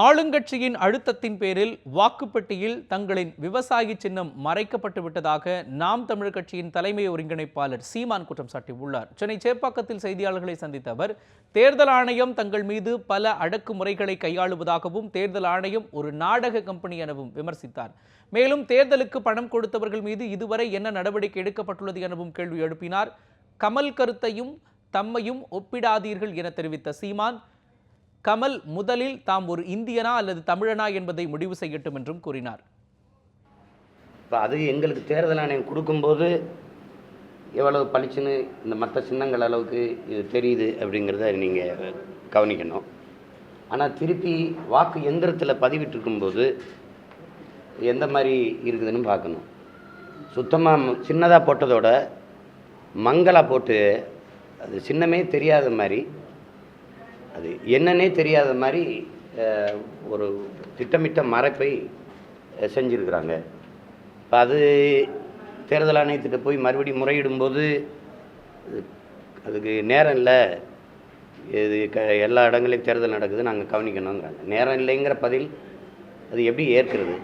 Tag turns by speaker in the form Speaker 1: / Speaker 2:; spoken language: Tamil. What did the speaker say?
Speaker 1: ஆளுங்கட்சியின் அழுத்தத்தின் பேரில் வாக்குப்பெட்டியில் தங்களின் விவசாயி சின்னம் மறைக்கப்பட்டு விட்டதாக நாம் தமிழர் கட்சியின் தலைமை ஒருங்கிணைப்பாளர் சீமான் குற்றம் சாட்டியுள்ளார். சென்னை சேப்பாக்கத்தில் செய்தியாளர்களை சந்தித்த அவர் தேர்தல் ஆணையம் தங்கள் மீது பல அடக்குமுறைகளை கையாளுவதாகவும் தேர்தல் ஆணையம் ஒரு நாடக கம்பெனி எனவும் விமர்சித்தார். மேலும் தேர்தலுக்கு பணம் கொடுத்தவர்கள் மீது இதுவரை என்ன நடவடிக்கை எடுக்கப்பட்டுள்ளது எனவும் கேள்வி எழுப்பினார். கமல் கருத்தையும் தம்மையும் ஒப்பிடாதீர்கள் என தெரிவித்த சீமான் கமல் முதலில் தாம் ஒரு இந்தியனா அல்லது தமிழனா என்பதை முடிவு செய்யட்டும் என்றும் கூறினார்.
Speaker 2: இப்போ அது எங்களுக்கு தேர்தல் ஆணையம் கொடுக்கும்போது எவ்வளவு பளிச்சுன்னு இந்த மற்ற சின்னங்கள் அளவுக்கு இது தெரியுது அப்படிங்கிறத நீங்கள் கவனிக்கணும். ஆனால் திருப்பி வாக்கு எந்திரத்தில் பதிவிட்டிருக்கும்போது எந்த மாதிரி இருக்குதுன்னு பார்க்கணும். சுத்தமாக சின்னதாக போட்டதோட மங்கலாக போட்டு அது சின்னமே தெரியாத மாதிரி அது என்னன்னே தெரியாத மாதிரி ஒரு திட்டமிட்ட மறைப்பை செஞ்சுருக்கிறாங்க. செஞ்சிருக்கிறாங்க இப்போ அது தேர்தல் ஆணையத்திட்ட போய் மறுபடியும் முறையிடும்போது அதுக்கு நேரம் இல்லை. இது க எல்லா இடங்களையும் தேர்தல் நடக்குது நாங்கள் கவனிக்கணுங்கிறாங்க நேரம் இல்லைங்கிற பதில் அது எப்படி ஏற்கிறது?